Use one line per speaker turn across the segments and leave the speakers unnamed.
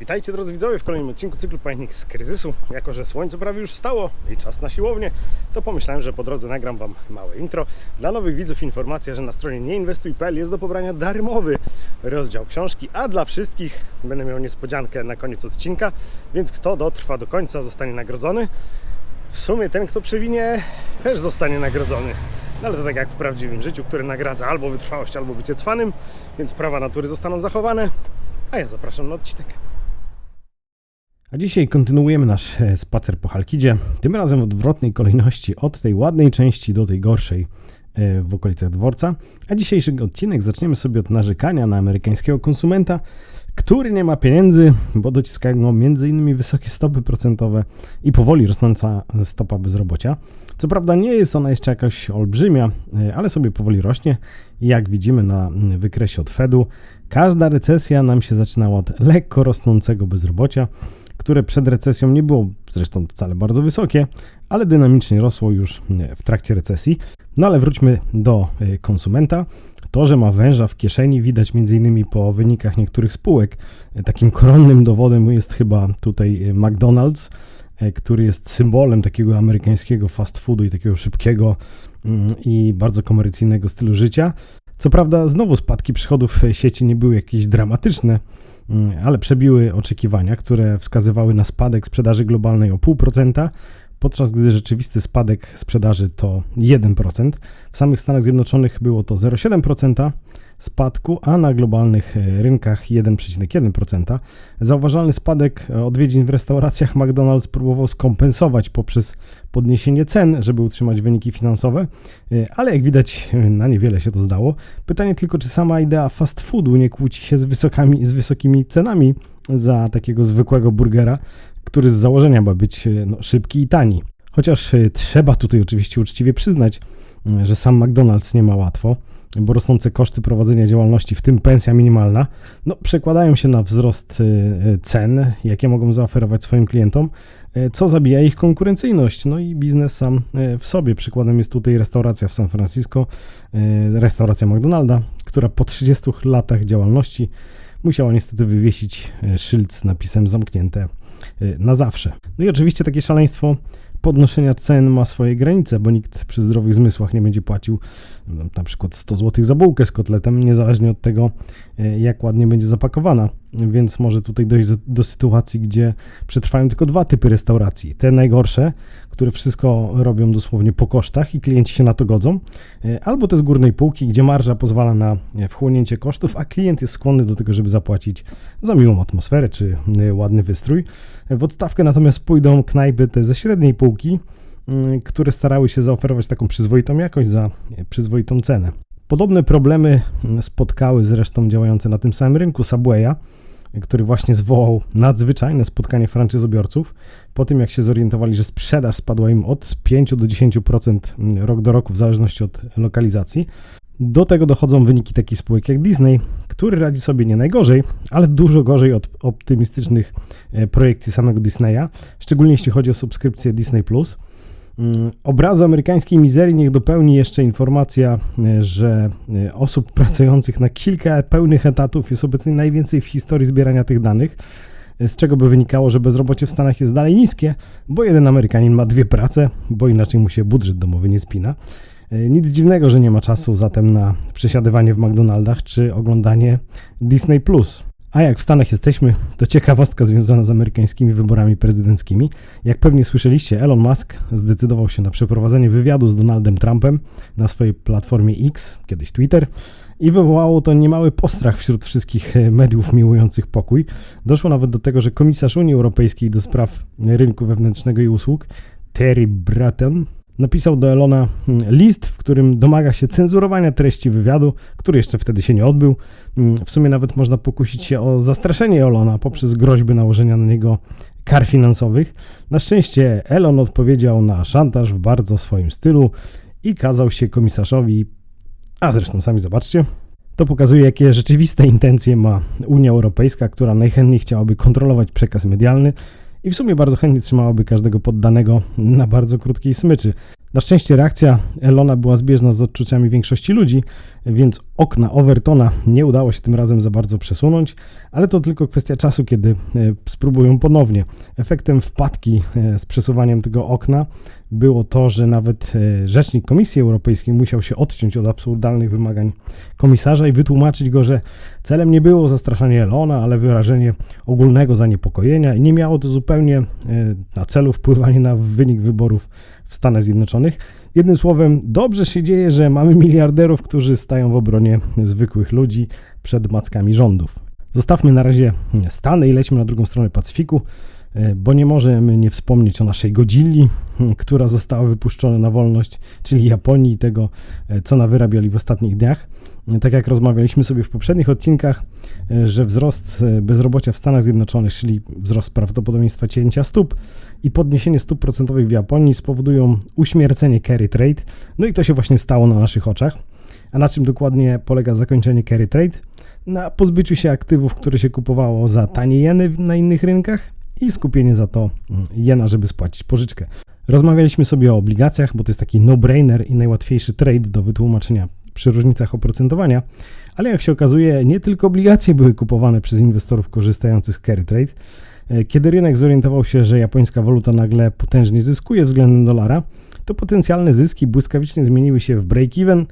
Witajcie drodzy widzowie w kolejnym odcinku cyklu Pamiętnik z kryzysu. Jako, że słońce prawie już wstało i czas na siłownię, to pomyślałem, że po drodze nagram Wam małe intro. Dla nowych widzów informacja, że na stronie nieinwestuj.pl jest do pobrania darmowy rozdział książki, a dla wszystkich będę miał niespodziankę na koniec odcinka, więc kto dotrwa do końca zostanie nagrodzony. W sumie ten, kto przewinie, też zostanie nagrodzony. No ale to tak jak w prawdziwym życiu, które nagradza albo wytrwałość, albo bycie cwanym, więc prawa natury zostaną zachowane. A ja zapraszam na odcinek. A dzisiaj kontynuujemy nasz e, spacer po Halkidzie, tym razem w odwrotnej kolejności od tej ładnej części do tej gorszej e, w okolicach dworca. A dzisiejszy odcinek zaczniemy sobie od narzekania na amerykańskiego konsumenta, który nie ma pieniędzy, bo dociskają go m.in. wysokie stopy procentowe i powoli rosnąca stopa bezrobocia. Co prawda nie jest ona jeszcze jakaś olbrzymia, e, ale sobie powoli rośnie. Jak widzimy na wykresie od Fedu, każda recesja nam się zaczynała od lekko rosnącego bezrobocia, które przed recesją nie było zresztą wcale bardzo wysokie, ale dynamicznie rosło już e, w trakcie recesji. No ale wróćmy do e, konsumenta. To, że ma węża w kieszeni, widać m.in. po wynikach niektórych spółek. E, Takim koronnym dowodem jest chyba tutaj McDonald's, który jest symbolem takiego amerykańskiego fast foodu i takiego szybkiego mm, i bardzo komercyjnego stylu życia. Co prawda, znowu spadki przychodów sieci nie były jakieś dramatyczne, mm, ale przebiły oczekiwania, które wskazywały na spadek sprzedaży globalnej o 0,5%, podczas gdy rzeczywisty spadek sprzedaży to 1%. W samych Stanach Zjednoczonych było to 0,7% spadku, a na globalnych e, rynkach 1,1%. Zauważalny spadek e, odwiedzin w restauracjach McDonald's próbował skompensować poprzez podniesienie cen, żeby utrzymać wyniki finansowe, e, ale jak widać na niewiele się to zdało. Pytanie tylko, czy sama idea fast foodu nie kłóci się z, wysokami, z wysokimi cenami za takiego zwykłego burgera, który z założenia ma być e, no, szybki i tani. Chociaż e, trzeba tutaj oczywiście uczciwie przyznać, e, że sam McDonald's nie ma łatwo, bo rosnące koszty prowadzenia działalności, w tym pensja minimalna, no, przekładają się na wzrost e, cen, jakie mogą zaoferować swoim klientom, co zabija ich konkurencyjność. No i biznes sam w sobie. Przykładem jest tutaj restauracja w San Francisco, restauracja McDonalda, która po 30 latach działalności musiała niestety wywiesić szyld z napisem zamknięte na zawsze. No i oczywiście takie szaleństwo podnoszenia cen ma swoje granice, bo nikt przy zdrowych zmysłach nie będzie płacił na przykład 100 zł za bułkę z kotletem, niezależnie od tego, e, jak ładnie będzie zapakowana. Więc może tutaj dojść do, do sytuacji, gdzie przetrwają tylko dwa typy restauracji. Te najgorsze, które wszystko robią dosłownie po kosztach i klienci się na to godzą, e, albo te z górnej półki, gdzie marża pozwala na e, wchłonięcie kosztów, a klient jest skłonny do tego, żeby zapłacić za miłą atmosferę czy ładny wystrój. W odstawkę natomiast pójdą knajpy te ze średniej półki, które starały się zaoferować taką przyzwoitą jakość za e, przyzwoitą cenę. Podobne problemy mm, spotkały zresztą działające na tym samym rynku Subwaya, który właśnie zwołał nadzwyczajne spotkanie franczyzobiorców po tym, jak się zorientowali, że sprzedaż spadła im od 5 do 10% rok do roku w zależności od lokalizacji. Do tego dochodzą wyniki takich spółek jak Disney, który radzi sobie nie najgorzej, ale dużo gorzej od optymistycznych projekcji samego Disneya, szczególnie jeśli chodzi o subskrypcję Disney+. Mm, Obrazu amerykańskiej mizerii niech dopełni jeszcze informacja, e, że e, osób pracujących na kilka pełnych etatów jest obecnie najwięcej w historii zbierania tych danych, e, z czego by wynikało, że bezrobocie w Stanach jest dalej niskie, bo jeden Amerykanin ma dwie prace, bo inaczej mu się budżet domowy nie spina. Nic dziwnego, że nie ma czasu zatem na przesiadywanie w McDonaldach czy oglądanie Disney+. A jak w Stanach jesteśmy, to ciekawostka związana z amerykańskimi wyborami prezydenckimi. Jak pewnie słyszeliście, Elon Musk zdecydował się na przeprowadzenie wywiadu z Donaldem Trumpem na swojej platformie X, kiedyś Twitter, i wywołało to niemały postrach wśród wszystkich e, mediów miłujących pokój. Doszło nawet do tego, że komisarz Unii Europejskiej do spraw rynku wewnętrznego i usług, Terry Bratton, napisał do Elona mm, list, w którym domaga się cenzurowania treści wywiadu, który jeszcze wtedy się nie odbył. Mm, W sumie nawet można pokusić się o zastraszenie Elona poprzez groźby nałożenia na niego kar finansowych. Na szczęście Elon odpowiedział na szantaż w bardzo swoim stylu i kazał się komisarzowi, a zresztą sami zobaczcie, to pokazuje, jakie rzeczywiste intencje ma Unia Europejska, która najchętniej chciałaby kontrolować przekaz medialny i w sumie bardzo chętnie trzymałaby każdego poddanego na bardzo krótkiej smyczy. Na szczęście reakcja Elona była zbieżna z odczuciami większości ludzi, więc okna Overtona nie udało się tym razem za bardzo przesunąć, ale to tylko kwestia czasu, kiedy e, spróbują ponownie. Efektem wpadki e, z przesuwaniem tego okna było to, że nawet e, rzecznik Komisji Europejskiej musiał się odciąć od absurdalnych wymagań komisarza i wytłumaczyć go, że celem nie było zastraszanie Elona, ale wyrażenie ogólnego zaniepokojenia i nie miało to zupełnie na celu wpływanie na wynik wyborów w Stanach Zjednoczonych. Jednym słowem, dobrze się dzieje, że mamy miliarderów, którzy stają w obronie zwykłych ludzi przed mackami rządów. Zostawmy na razie Stany i lećmy na drugą stronę Pacyfiku, e, bo nie możemy nie wspomnieć o naszej Godzilli, która została wypuszczona na wolność, czyli Japonii i tego, e, co nawyrabiali w ostatnich dniach. Tak jak rozmawialiśmy sobie w poprzednich odcinkach, e, że wzrost bezrobocia w Stanach Zjednoczonych, czyli wzrost prawdopodobieństwa cięcia stóp, i podniesienie stóp procentowych w Japonii spowodują uśmiercenie carry trade. No i to się właśnie stało na naszych oczach. A na czym dokładnie polega zakończenie carry trade? Na pozbyciu się aktywów, które się kupowało za tanie jeny na innych rynkach i skupienie za to mm, jena, żeby spłacić pożyczkę. Rozmawialiśmy sobie o obligacjach, bo to jest taki no-brainer i najłatwiejszy trade do wytłumaczenia przy różnicach oprocentowania, ale jak się okazuje, nie tylko obligacje były kupowane przez inwestorów korzystających z carry trade, E, kiedy rynek zorientował się, że japońska waluta nagle potężnie zyskuje względem dolara, to potencjalne zyski błyskawicznie zmieniły się w break-even,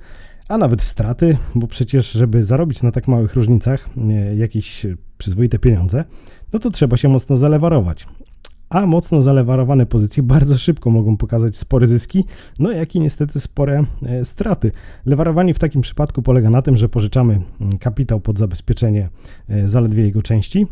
a nawet w straty, bo przecież, żeby zarobić na tak małych różnicach e, jakieś przyzwoite pieniądze, no to trzeba się mocno zalewarować. A mocno zalewarowane pozycje bardzo szybko mogą pokazać spore zyski, no jak i niestety spore e, straty. Lewarowanie w takim przypadku polega na tym, że pożyczamy mm, kapitał pod zabezpieczenie zaledwie jego części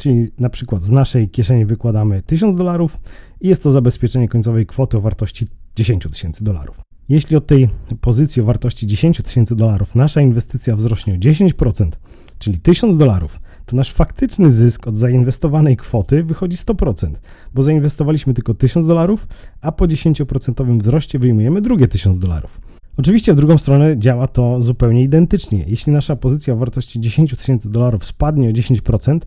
czyli na przykład z naszej kieszeni wykładamy 1000 dolarów i jest to zabezpieczenie końcowej kwoty o wartości 10 tysięcy dolarów. Jeśli od tej pozycji o wartości 10 tysięcy dolarów nasza inwestycja wzrośnie o 10%, czyli 1000 dolarów, to nasz faktyczny zysk od zainwestowanej kwoty wychodzi 100%, bo zainwestowaliśmy tylko 1000 dolarów, a po 10% wzroście wyjmujemy drugie 1000 dolarów. Oczywiście w drugą stronę działa to zupełnie identycznie. Jeśli nasza pozycja o wartości 10 tysięcy dolarów spadnie o 10%,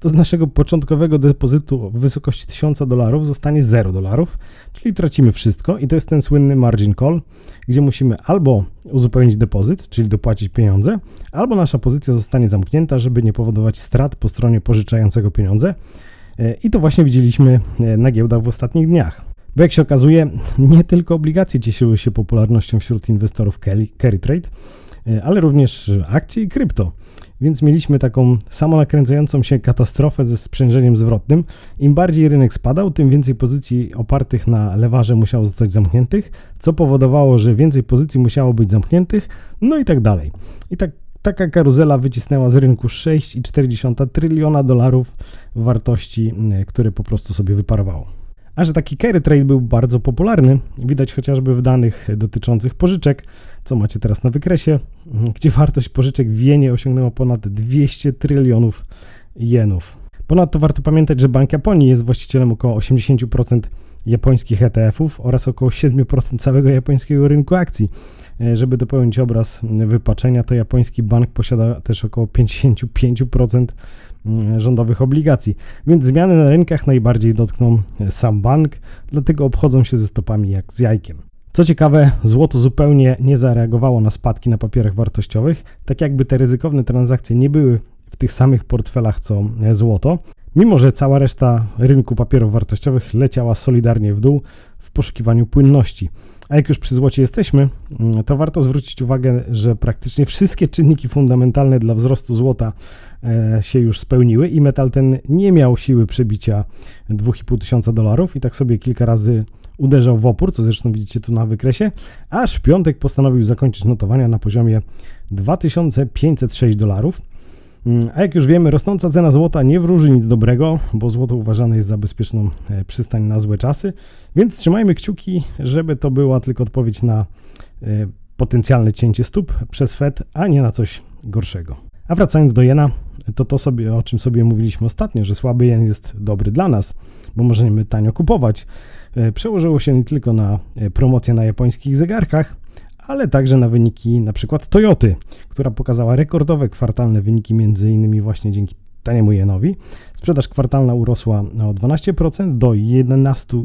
to z naszego początkowego depozytu w wysokości 1000 dolarów zostanie 0 dolarów, czyli tracimy wszystko i to jest ten słynny margin call, gdzie musimy albo uzupełnić depozyt, czyli dopłacić pieniądze, albo nasza pozycja zostanie zamknięta, żeby nie powodować strat po stronie pożyczającego pieniądze. E, I to właśnie widzieliśmy e, na giełdach w ostatnich dniach. Bo jak się okazuje, nie tylko obligacje cieszyły się popularnością wśród inwestorów carry trade, ale również akcje i krypto więc mieliśmy taką samonakręcającą się katastrofę ze sprzężeniem zwrotnym. Im bardziej rynek spadał, tym więcej pozycji opartych na lewarze musiało zostać zamkniętych, co powodowało, że więcej pozycji musiało być zamkniętych, no i tak dalej. I tak taka karuzela wycisnęła z rynku 6,4 tryliona dolarów wartości, które po prostu sobie wyparowało. A że taki carry trade był bardzo popularny, widać chociażby w danych dotyczących pożyczek, co macie teraz na wykresie, gdzie wartość pożyczek w jenie osiągnęła ponad 200 trylionów jenów. Ponadto warto pamiętać, że Bank Japonii jest właścicielem około 80% japońskich ETF-ów oraz około 7% całego japońskiego rynku akcji. E, żeby dopełnić obraz wypaczenia, to japoński bank posiada też około 55% Mm, rządowych obligacji. Więc zmiany na rynkach najbardziej dotkną e, sam bank, dlatego obchodzą się ze stopami jak z jajkiem. Co ciekawe, złoto zupełnie nie zareagowało na spadki na papierach wartościowych, tak jakby te ryzykowne transakcje nie były w tych samych portfelach co e, złoto, mimo że cała reszta rynku papierów wartościowych leciała solidarnie w dół w poszukiwaniu płynności. A jak już przy złocie jesteśmy, mm, to warto zwrócić uwagę, że praktycznie wszystkie czynniki fundamentalne dla wzrostu złota e, się już spełniły i metal ten nie miał siły przebicia 2,5 tysiąca dolarów i tak sobie kilka razy uderzał w opór, co zresztą widzicie tu na wykresie, aż w piątek postanowił zakończyć notowania na poziomie 2506 dolarów. Mm, a jak już wiemy, rosnąca cena złota nie wróży nic dobrego, bo złoto uważane jest za bezpieczną e, przystań na złe czasy, więc trzymajmy kciuki, żeby to była tylko odpowiedź na e, potencjalne cięcie stóp przez Fed, a nie na coś gorszego. A wracając do jena, to to sobie, o czym sobie mówiliśmy ostatnio, że słaby jen jest dobry dla nas, bo możemy tanio kupować, e, przełożyło się nie tylko na promocję na japońskich zegarkach, ale także na wyniki na przykład Toyoty, która pokazała rekordowe kwartalne wyniki między innymi właśnie dzięki taniemu jenowi. Sprzedaż kwartalna urosła o 12% do 11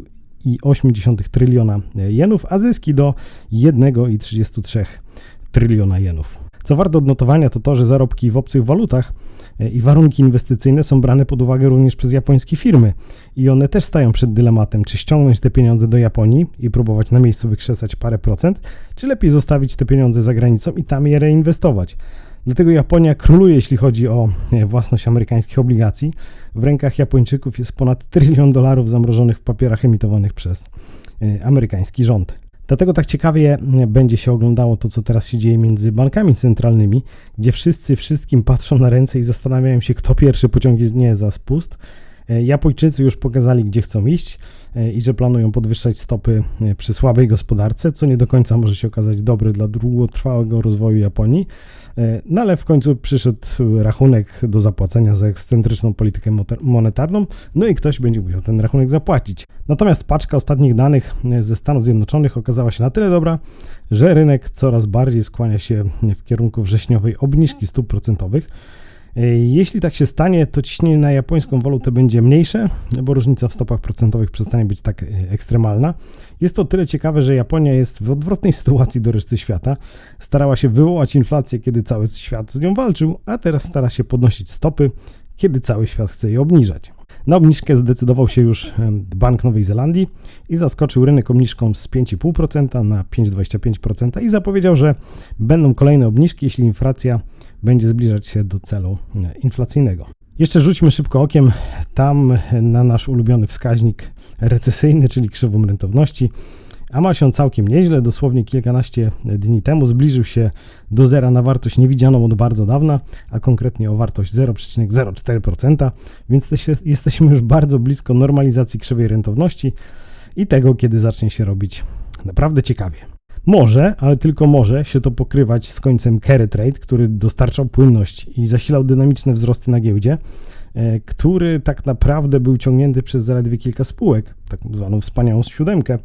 1,8 tryliona jenów, a zyski do 1,33 tryliona jenów. Co warte odnotowania to to, że zarobki w obcych walutach e, i warunki inwestycyjne są brane pod uwagę również przez japońskie firmy i one też stają przed dylematem, czy ściągnąć te pieniądze do Japonii i próbować na miejscu wykrzesać parę procent, czy lepiej zostawić te pieniądze za granicą i tam je reinwestować. Dlatego Japonia króluje, jeśli chodzi o e, własność amerykańskich obligacji. W rękach Japończyków jest ponad trylion dolarów zamrożonych w papierach emitowanych przez e, amerykański rząd. Dlatego tak ciekawie będzie się oglądało to, co teraz się dzieje między bankami centralnymi, gdzie wszyscy wszystkim patrzą na ręce i zastanawiają się, kto pierwszy pociągnie za spust. E, Japończycy już pokazali, gdzie chcą iść e, i że planują podwyższać stopy e, przy słabej gospodarce, co nie do końca może się okazać dobre dla długotrwałego rozwoju Japonii. No ale w końcu przyszedł rachunek do zapłacenia za ekscentryczną politykę monetarną, no i ktoś będzie musiał ten rachunek zapłacić. Natomiast paczka ostatnich danych ze Stanów Zjednoczonych okazała się na tyle dobra, że rynek coraz bardziej skłania się w kierunku wrześniowej obniżki stóp procentowych. E, jeśli tak się stanie, to ciśnienie na japońską walutę będzie mniejsze, bo różnica w stopach procentowych przestanie być tak e, ekstremalna. Jest to tyle ciekawe, że Japonia jest w odwrotnej sytuacji do reszty świata. Starała się wywołać inflację, kiedy cały świat z nią walczył, a teraz stara się podnosić stopy, kiedy cały świat chce je obniżać. Na obniżkę zdecydował się już Bank Nowej Zelandii i zaskoczył rynek obniżką z 5,5% na 5,25% i zapowiedział, że będą kolejne obniżki, jeśli inflacja będzie zbliżać się do celu inflacyjnego. Jeszcze rzućmy szybko okiem tam na nasz ulubiony wskaźnik recesyjny, czyli krzywą rentowności. A ma się całkiem nieźle, dosłownie kilkanaście dni temu zbliżył się do zera na wartość niewidzianą od bardzo dawna, a konkretnie o wartość 0,04%, więc jesteśmy już bardzo blisko normalizacji krzywej rentowności i tego, kiedy zacznie się robić naprawdę ciekawie. Może, ale tylko może się to pokrywać z końcem carry trade, który dostarczał płynność i zasilał dynamiczne wzrosty na giełdzie, e, który tak naprawdę był ciągnięty przez zaledwie kilka spółek, tak zwaną wspaniałą siódemkę,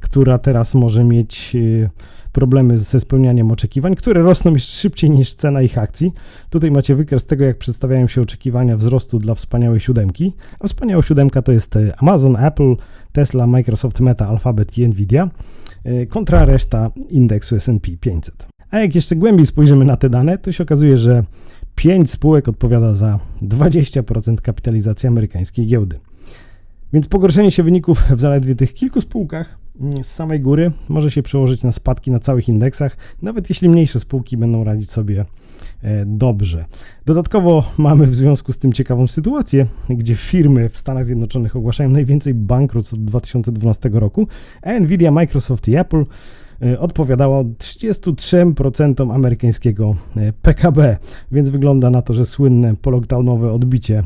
która teraz może mieć e, problemy ze spełnianiem oczekiwań, które rosną jeszcze szybciej niż cena ich akcji. Tutaj macie wykres tego, jak przedstawiają się oczekiwania wzrostu dla wspaniałej siódemki. A wspaniała siódemka to jest Amazon, Apple, Tesla, Microsoft, Meta, Alphabet i Nvidia. E, kontra reszta indeksu S&P 500. A jak jeszcze głębiej spojrzymy na te dane, to się okazuje, że 5 spółek odpowiada za 20% kapitalizacji amerykańskiej giełdy. Więc pogorszenie się wyników w zaledwie tych kilku spółkach z samej góry może się przełożyć na spadki na całych indeksach, nawet jeśli mniejsze spółki będą radzić sobie e, dobrze. Dodatkowo mamy w związku z tym ciekawą sytuację, gdzie firmy w Stanach Zjednoczonych ogłaszają najwięcej bankructw od 2012 roku, a Nvidia, Microsoft i Apple e, odpowiadało 33% amerykańskiego e, PKB, więc wygląda na to, że słynne polockdownowe odbicie,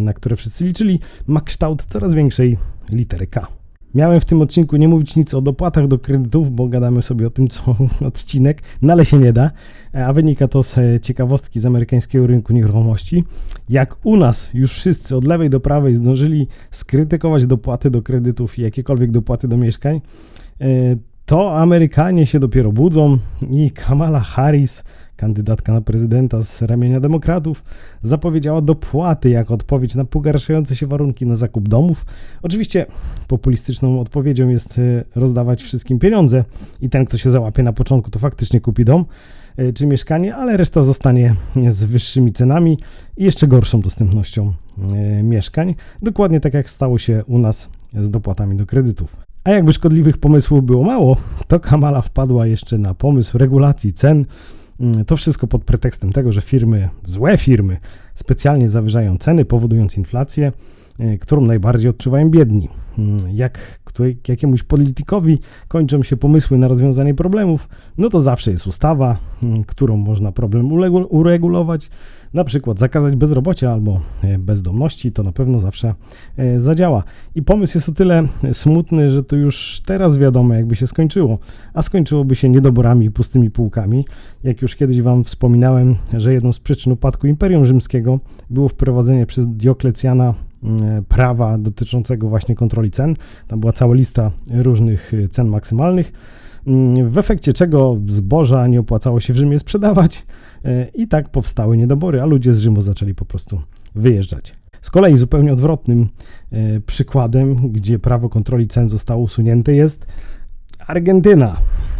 na które wszyscy liczyli, ma kształt coraz większej litery K. Miałem w tym odcinku nie mówić nic o dopłatach do kredytów, bo gadamy sobie o tym co odcinek, no ale się nie da, a wynika to z e, ciekawostki z amerykańskiego rynku nieruchomości. Jak u nas już wszyscy od lewej do prawej zdążyli skrytykować dopłaty do kredytów i jakiekolwiek dopłaty do mieszkań, e, to Amerykanie się dopiero budzą i Kamala Harris kandydatka na prezydenta z ramienia demokratów, zapowiedziała dopłaty jako odpowiedź na pogarszające się warunki na zakup domów. Oczywiście populistyczną odpowiedzią jest e, rozdawać wszystkim pieniądze i ten, kto się załapie na początku, to faktycznie kupi dom e, czy mieszkanie, ale reszta zostanie z wyższymi cenami i jeszcze gorszą dostępnością e, mieszkań. Dokładnie tak jak stało się u nas z dopłatami do kredytów. A jakby szkodliwych pomysłów było mało, to Kamala wpadła jeszcze na pomysł regulacji cen. Mm, to wszystko pod pretekstem tego, że firmy, złe firmy, specjalnie zawyżają ceny, powodując inflację, y, którą najbardziej odczuwają biedni. Mm, jak jakiemuś politykowi kończą się pomysły na rozwiązanie problemów, no to zawsze jest ustawa, mm, którą można problem uregulować, na przykład zakazać bezrobocia albo e, bezdomności, to na pewno zawsze e, zadziała. I pomysł jest o tyle smutny, że to już teraz wiadomo, jakby się skończyło, a skończyłoby się niedoborami i pustymi półkami. Jak już kiedyś Wam wspominałem, że jedną z przyczyn upadku Imperium Rzymskiego było wprowadzenie przez Dioklecjana mm, prawa dotyczącego właśnie kontroli cen. Tam była cała lista różnych cen maksymalnych, mm, w efekcie czego zboża nie opłacało się w Rzymie sprzedawać, E, I tak powstały niedobory, a ludzie z Rzymu zaczęli po prostu wyjeżdżać. Z kolei zupełnie odwrotnym e, przykładem, gdzie prawo kontroli cen zostało usunięte, jest Argentyna.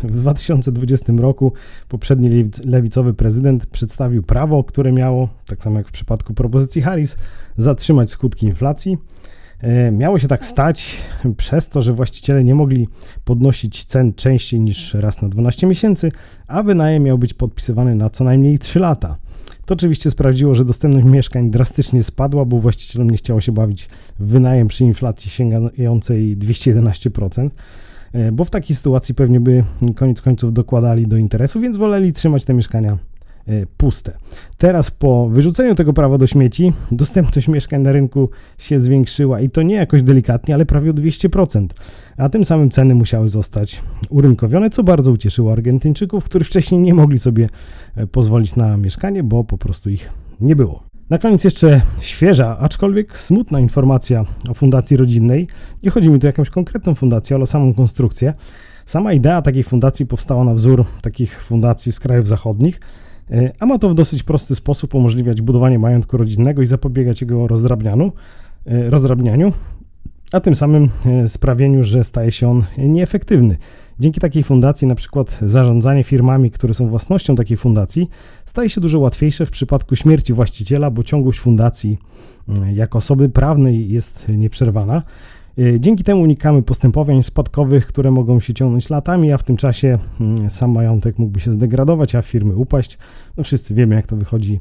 W 2020 roku poprzedni lewic- lewicowy prezydent przedstawił prawo, które miało, tak samo jak w przypadku propozycji Harris, zatrzymać skutki inflacji. E, Miało się tak stać przez to, że właściciele nie mogli podnosić cen częściej niż raz na 12 miesięcy, a wynajem miał być podpisywany na co najmniej 3 lata. To oczywiście sprawdziło, że dostępność mieszkań drastycznie spadła, bo właścicielom nie chciało się bawić w wynajem przy inflacji sięgającej 211%, e, bo w takiej sytuacji pewnie by koniec końców dokładali do interesu, więc woleli trzymać te mieszkania e, puste. Teraz po wyrzuceniu tego prawa do śmieci, dostępność mieszkań na rynku się zwiększyła i to nie jakoś delikatnie, ale prawie o 200%. A tym samym ceny musiały zostać urynkowione, co bardzo ucieszyło Argentyńczyków, którzy wcześniej nie mogli sobie e, pozwolić na mieszkanie, bo po prostu ich nie było. Na koniec jeszcze świeża, aczkolwiek smutna informacja o Fundacji Rodzinnej. Nie chodzi mi tu o jakąś konkretną fundację, ale o samą konstrukcję. Sama idea takiej fundacji powstała na wzór takich fundacji z krajów zachodnich, e, a ma to w dosyć prosty sposób umożliwiać budowanie majątku rodzinnego i zapobiegać jego rozdrabnianiu, e, rozdrabnianiu a tym samym e, sprawieniu, że staje się on nieefektywny. Dzięki takiej fundacji, na przykład zarządzanie firmami, które są własnością takiej fundacji, staje się dużo łatwiejsze w przypadku śmierci właściciela, bo ciągłość fundacji mm, jako osoby prawnej jest nieprzerwana. E, Dzięki temu unikamy postępowań spadkowych, które mogą się ciągnąć latami, a w tym czasie mm, sam majątek mógłby się zdegradować, a firmy upaść. No wszyscy wiemy, jak to wychodzi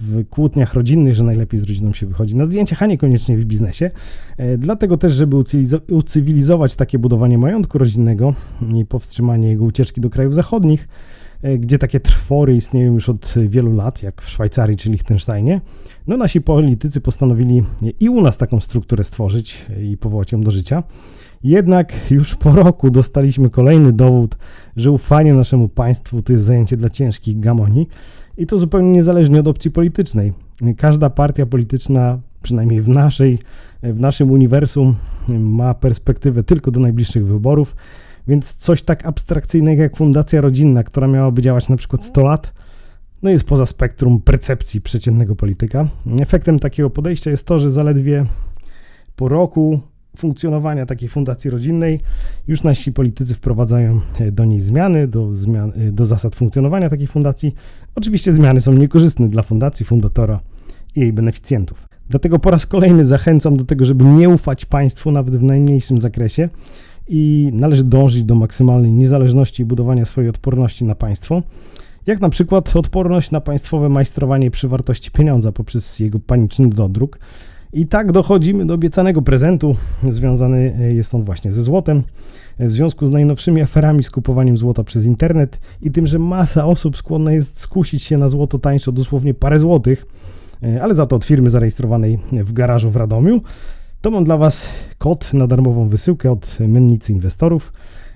w kłótniach rodzinnych, że najlepiej z rodziną się wychodzi na zdjęciach, a niekoniecznie w biznesie. E, Dlatego też, żeby ucywilizować takie budowanie majątku rodzinnego i powstrzymanie jego ucieczki do krajów zachodnich, e, gdzie takie trwory istnieją już od wielu lat, jak w Szwajcarii czy Liechtensteinie, no nasi politycy postanowili i u nas taką strukturę stworzyć i powołać ją do życia. Jednak już po roku dostaliśmy kolejny dowód, że ufanie naszemu państwu to jest zajęcie dla ciężkich gamoni i to zupełnie niezależnie od opcji politycznej. Każda partia polityczna, przynajmniej w naszej, w naszym uniwersum, ma perspektywę tylko do najbliższych wyborów, więc coś tak abstrakcyjnego jak Fundacja Rodzinna, która miałaby działać na przykład 100 lat, no jest poza spektrum percepcji przeciętnego polityka. Efektem takiego podejścia jest to, że zaledwie po roku funkcjonowania takiej fundacji rodzinnej już nasi politycy wprowadzają e, do niej zmiany, do, zmian, e, do zasad funkcjonowania takiej fundacji. Oczywiście zmiany są niekorzystne dla fundacji, fundatora i jej beneficjentów. Dlatego po raz kolejny zachęcam do tego, żeby nie ufać państwu nawet w najmniejszym zakresie i należy dążyć do maksymalnej niezależności i budowania swojej odporności na państwo jak na przykład odporność na państwowe majstrowanie przy wartości pieniądza poprzez jego paniczny dodruk. I tak dochodzimy do obiecanego prezentu. Związany e, jest on właśnie ze złotem. E, W związku z najnowszymi aferami z kupowaniem złota przez internet i tym, że masa osób skłonna jest skusić się na złoto tańsze o dosłownie parę złotych, e, ale za to od firmy zarejestrowanej w garażu w Radomiu, to mam dla Was kod na darmową wysyłkę od Mennicy Inwestorów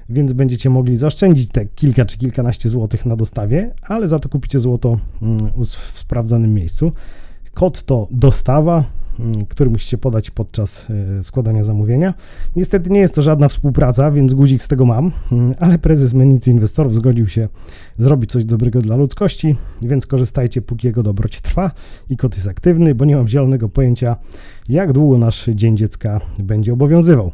więc będziecie mogli zaoszczędzić te kilka czy kilkanaście złotych na dostawie, ale za to kupicie złoto mm, w sprawdzonym miejscu. Kod to dostawa, który musicie podać podczas e, składania zamówienia. Niestety nie jest to żadna współpraca, więc guzik z tego mam, mm, ale prezes Mennicy Inwestorów zgodził się zrobić coś dobrego dla ludzkości, więc korzystajcie póki jego dobroć trwa i kod jest aktywny, bo nie mam zielonego pojęcia, jak długo nasz Dzień Dziecka będzie obowiązywał.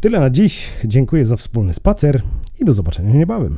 Tyle na dziś. Dziękuję za wspólny spacer i do zobaczenia niebawem.